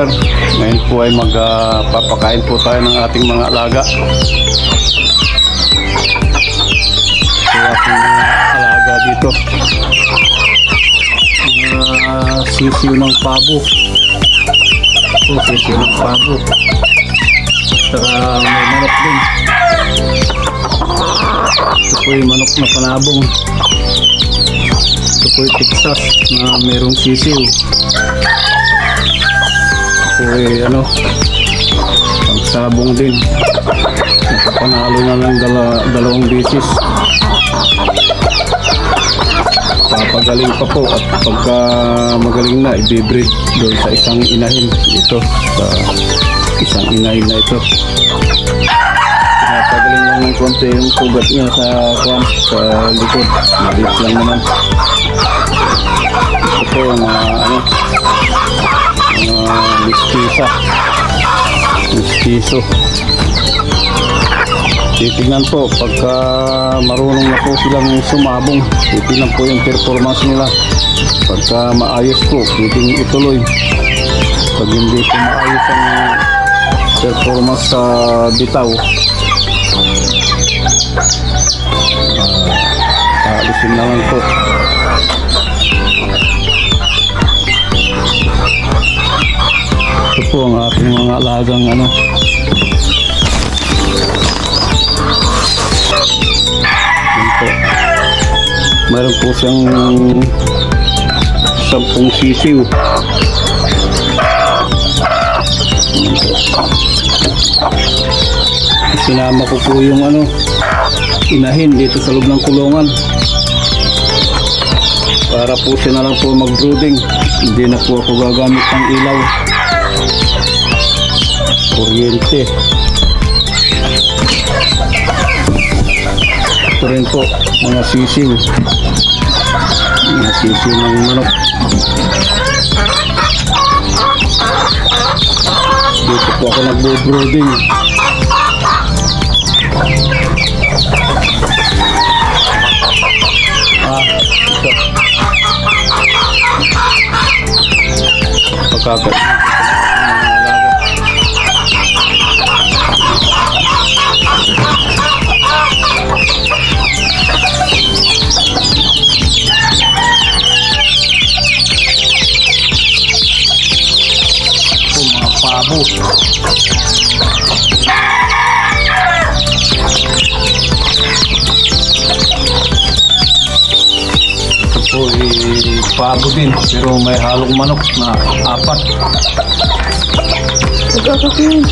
farmer. Ngayon po ay magpapakain po tayo ng ating mga alaga. Ito ating mga alaga dito. Mga sisiw ng pabo. Ito sisiw ng pabo. Saka may manok din. Ito po yung manok na panabong. Ito po yung Texas na mayroong sisiw. Ito ay ano, ang sabong din. Nakapanalo na ng dala, dalawang bisis. Papagaling pa po at pagka magaling na, ibibreed doon sa isang inahin dito. Sa isang inahin na ito. Pinapagaling lang ng konti yung sugat niya sa kwan, sa likod. Maliit lang naman. Ito po mga ano, mga mistisa. Mistiso. Titignan po pagka marunong na po silang sumabong. Titignan po yung performance nila. Pagka maayos po, pwedeng ituloy. Pag hindi po maayos ang performance sa bitaw, ah, aalisin na lang po. Ito po alagang ano. Po. Meron po siyang sampung sisiw. Sinama ko po yung ano, inahin dito sa loob ng kulungan. Para po siya na lang po mag-brooding. Hindi na po ako gagamit ng ilaw kuryente. Ito rin po, mga sisiw. Mga sisiw ng manok. Dito po ako nagbo-brooding. Ah, ito. Pabo. Ito po eh, din pero may halong manok na apat. Nagkakakin.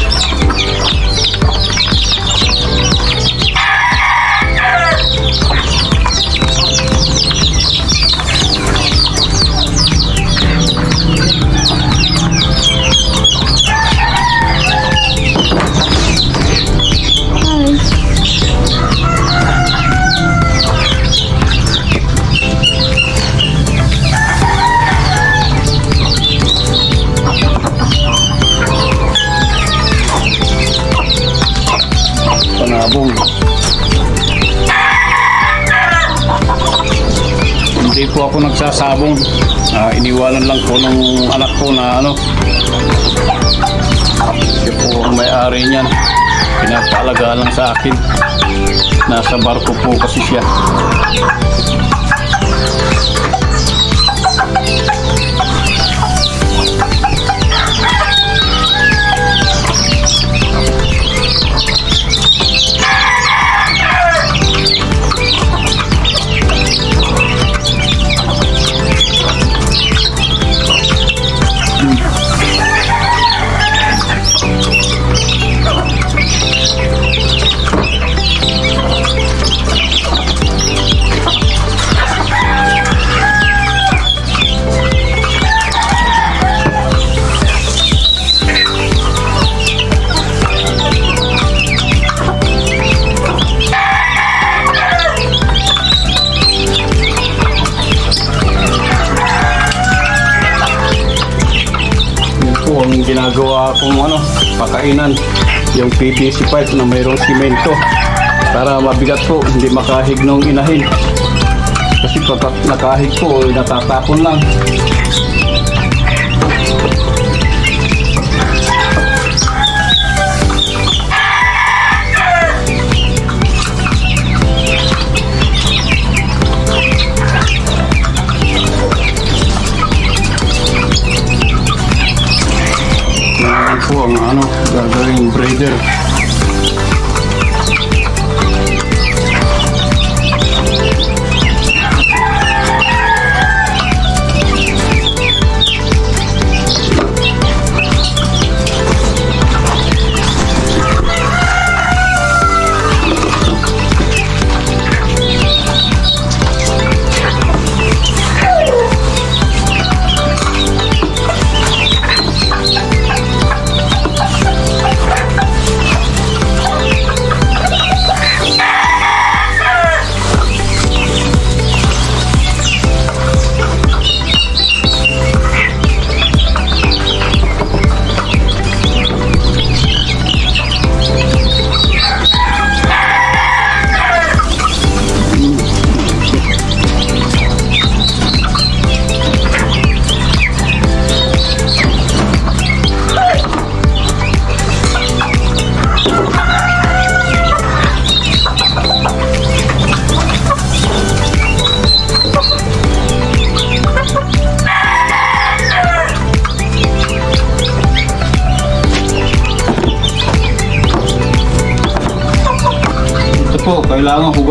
Po ako nagsasabong. Ah, iniwanan lang po ng anak ko na ano. Siya po ang may-ari niyan. Pinapaalagaan lang sa akin. Nasa barko po kasi siya. Ginagawa kong ano, pakainan. Yung PVC pipe na mayroong simento. Para mabigat po, hindi makahig ng inahin. Kasi pag nakahig po, natatapon lang. po ang ano, gagawing breeder.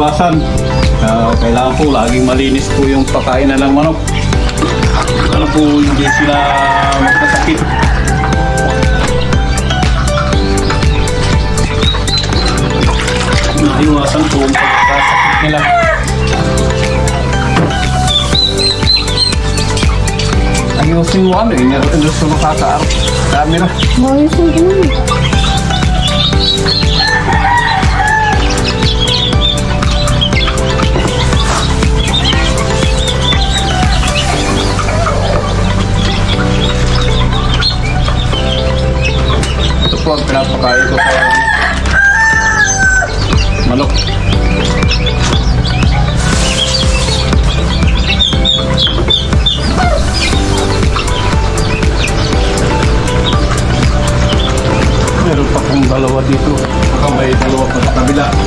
Kailangan hugasan. Ah, kailangan po laging malinis po yung pagkain na ng manok. Ano po hindi sila magkasakit. Naiwasan po ang pagkakasakit nila. Ayusin mo ano eh, meron gusto makakaarap. Camera. Ayos ang po ang pinapakain ko sa manok. Meron pa pong dalawa dito. Baka may dalawa pa sa kabila.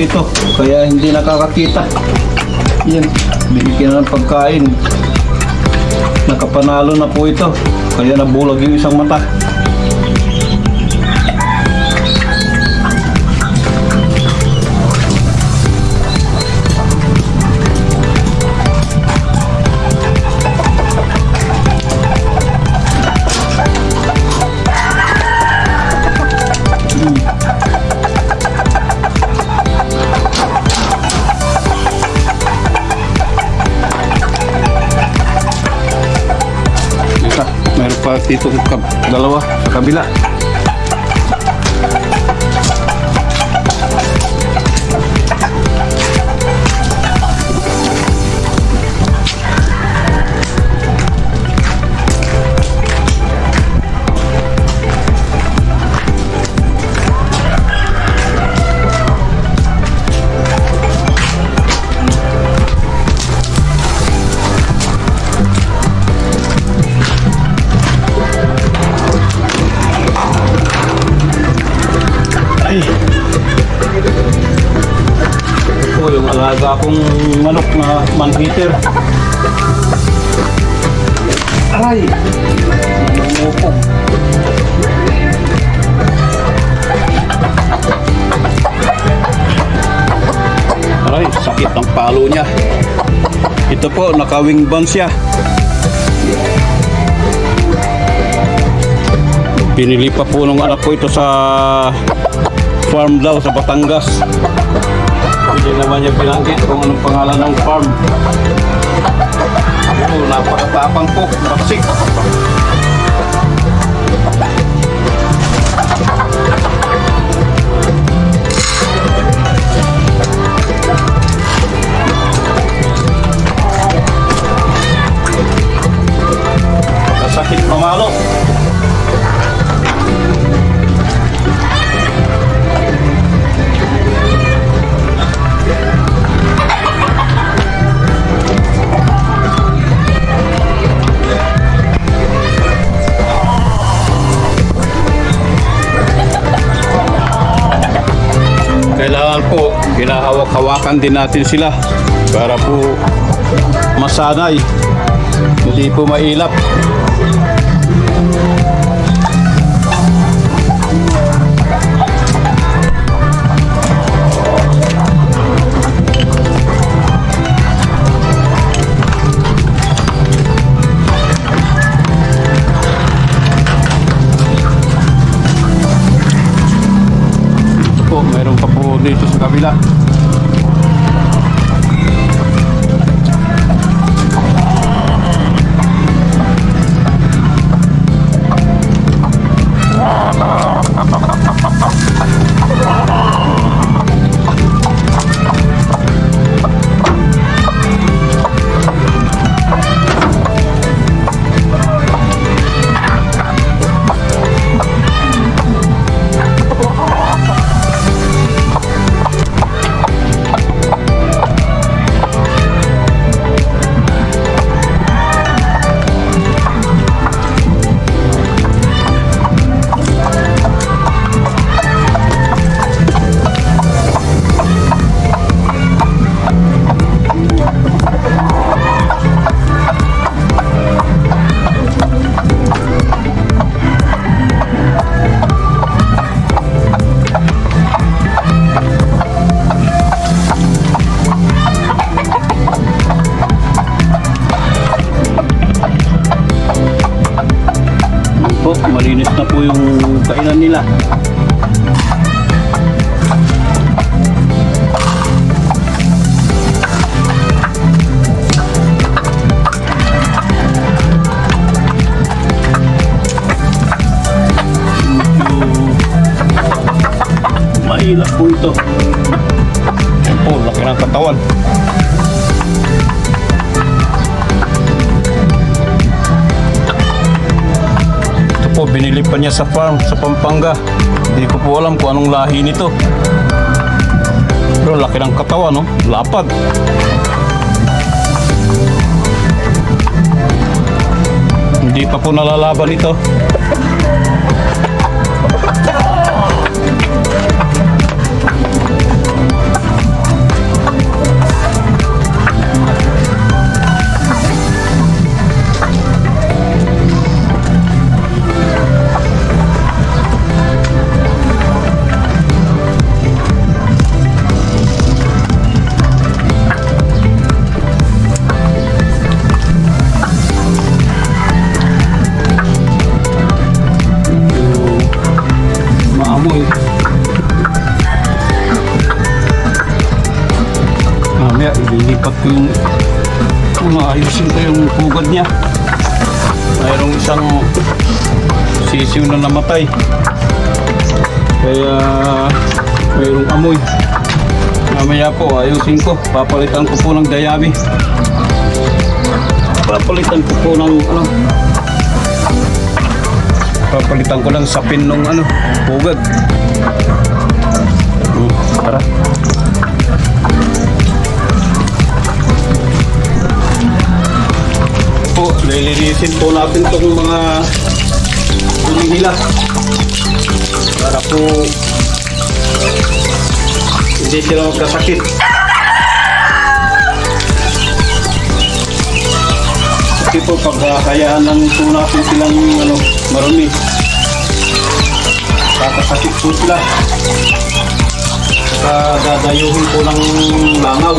Ito, kaya hindi nakakakita. Yan, binigyan ng pagkain. Nakapanalo na po ito, kaya nabulag yung isang mata. Dito dalawa sa kabila. Ay! Ito po yung alaga kong manok na man-eater. Aray! Namumupok. Aray, sakit ang palo niya. Ito po, nakawing band siya. Pinili pa po nung anak ko ito sa farm daw sa Batangas. Hindi naman niya binanggit kung anong pangalan ng farm. Oh, napakatapang po, baksik. Hinahawak-hawakan din natin sila para po masanay hindi po mailap niya sa farm, sa Pampanga. Hindi ko po alam kung anong lahi nito. Pero laki ng katawan, no? Lapad. Hindi pa po nalalaban ito. Namatay. Kaya mayroong amoy. Mamaya po, ayusin ko. Papalitan ko po ng dayami. Papalitan ko po ng ano, papalitan ko lang sapin nung ano, pugad. Hmm, tara. Po, lilinisin po natin itong mga huli nila. Para po hindi sila magkasakit. Kasi po pagkakayaan po natin silang ano, marumi. Kakasakit po sila. Saka dadayuhin po ng langaw.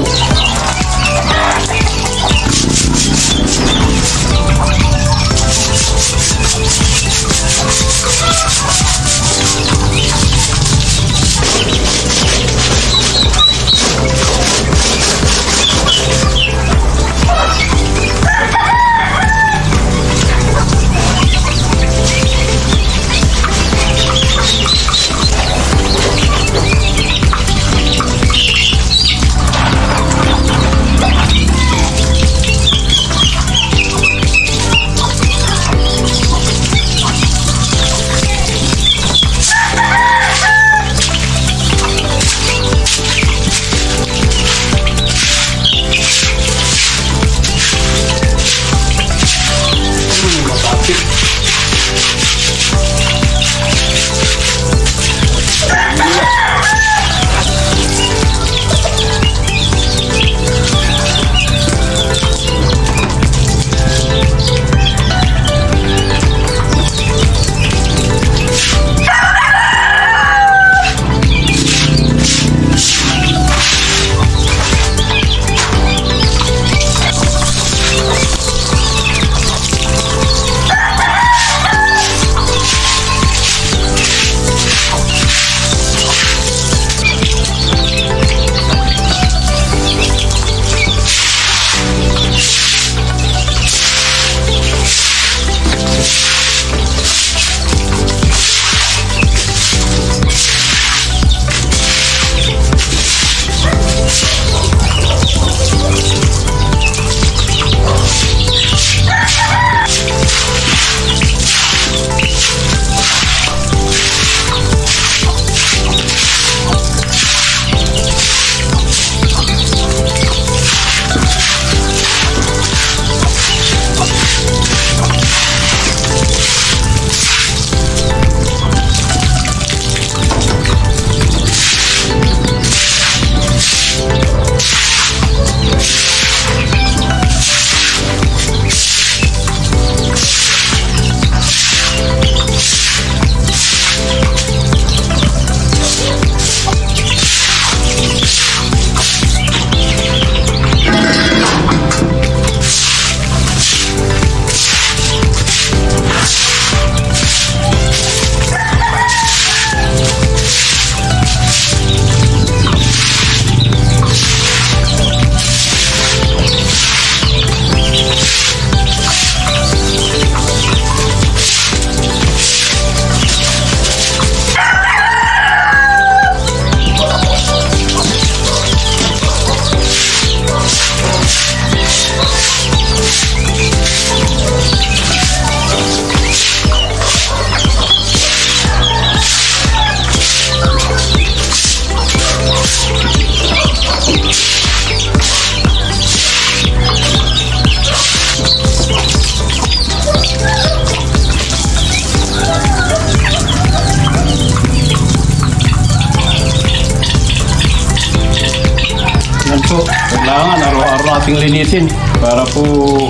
Nating linisin para po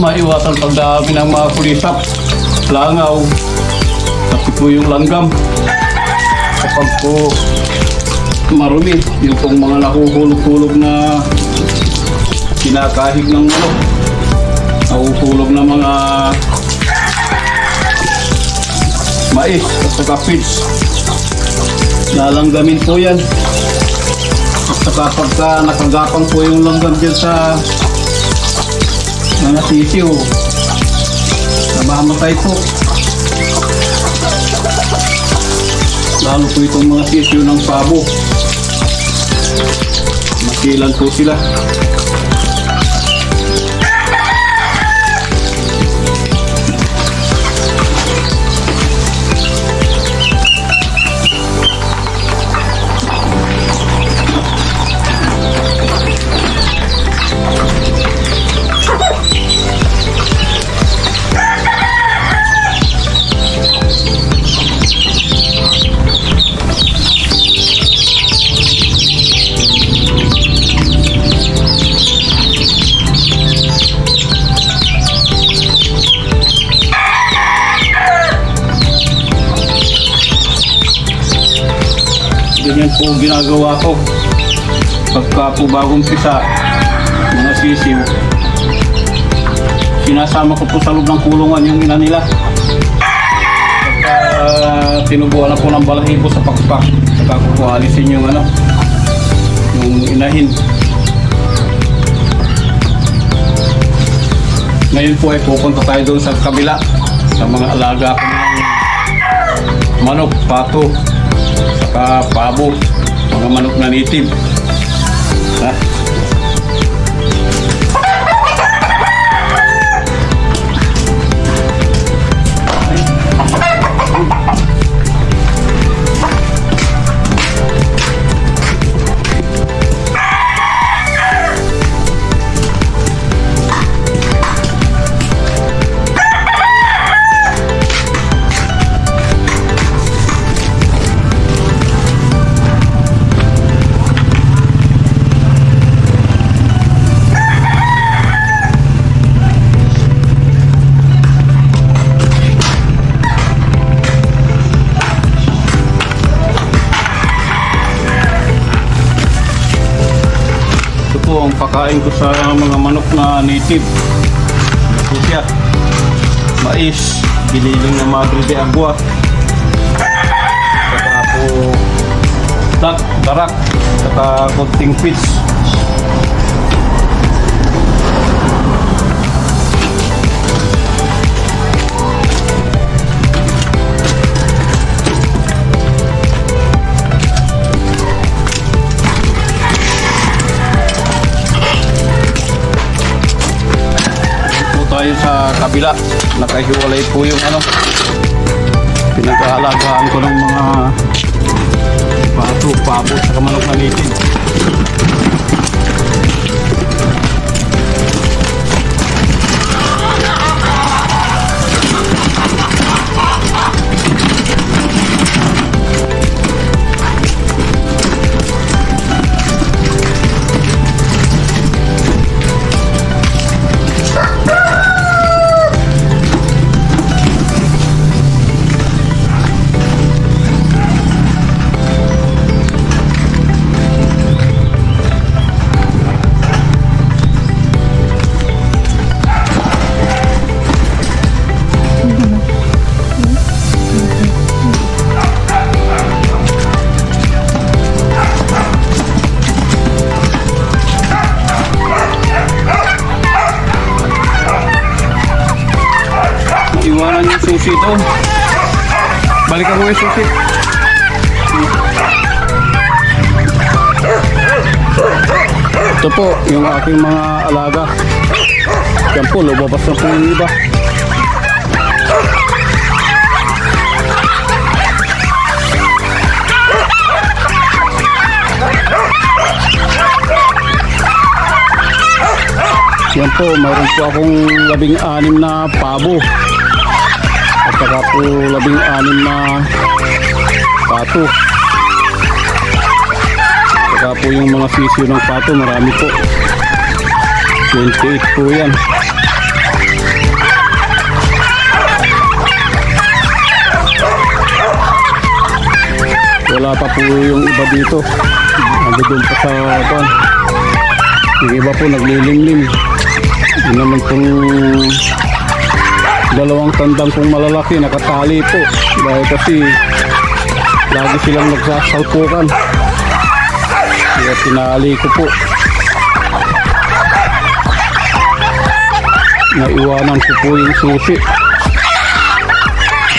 maiwasan pagdami ng mga kulisap, langaw, pati po yung langgam. Kapag po marumi, yung pong mga nahuhulog-hulog na kinakahig ng manok, nahuhulog na mga mais at saka feeds. Lalanggamin po yan. Saka pagka nakagapang po yung langgam dyan sa mga sisiw, namamatay po. Lalo po itong mga sisiw ng pabo. Masilan po sila. Po ginagawa ko. Pagka po bagong pisa, mga sisiw, sinasama ko po sa loob ng kulungan yung ina nila. Pagka tinubuan na ng balahibo sa pakpak, saka ko po alisin yung ano, yung inahin. Ngayon po ay pupunta tayo doon sa kabila sa mga alaga ko ng manok, pato, saka pabo, mga manok na native. Ha? Manok na native. Ito po siya. Mais, giniling na madre de agua. Saka po dak, darak, saka konting fish. Tayo sa kabila. Nakahiwalay po yung ano. Pinag-aalagaan ko ng mga pato, pabo, sa manok na native. Iwanan yung susi ito. Balikan mo yung susi. Ito po, yung aking mga alaga. Yan po, lumabas na po yung iba. Yan po, mayroon po akong labing anim na pabo. Saka po labing anim na pato. Saka po yung mga sisiyo ng pato, marami po. 28 po yan. Wala pa po yung iba dito. Ando doon pa sa kan. Yung iba po naglilimlim. Yun naman pong dalawang tandang kong malalaki nakatali po. Dahil kasi lagi silang nagsasalpukan. Kaya tinali ko po. Naiwanan ko po yung susi.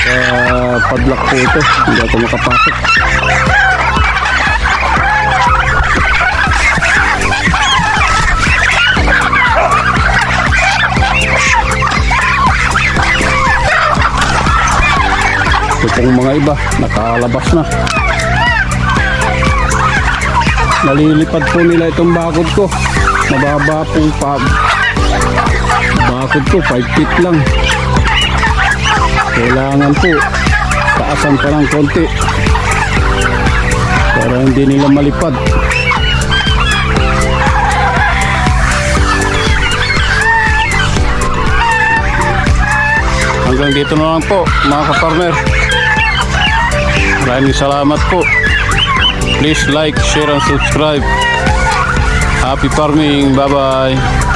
Kaya padlock po ito. Hindi ako makapasok. Ito pong mga iba, nakalabas na. Nalilipad po nila itong bakod ko. Mababa pong pa bakod ko, 5 feet lang. Kailangan po, taasan pa ng konti. Para hindi nila malipad. Hanggang dito na lang po, mga kapartner. Maraming salamat po. Please like, share, and subscribe. Happy farming. Bye-bye.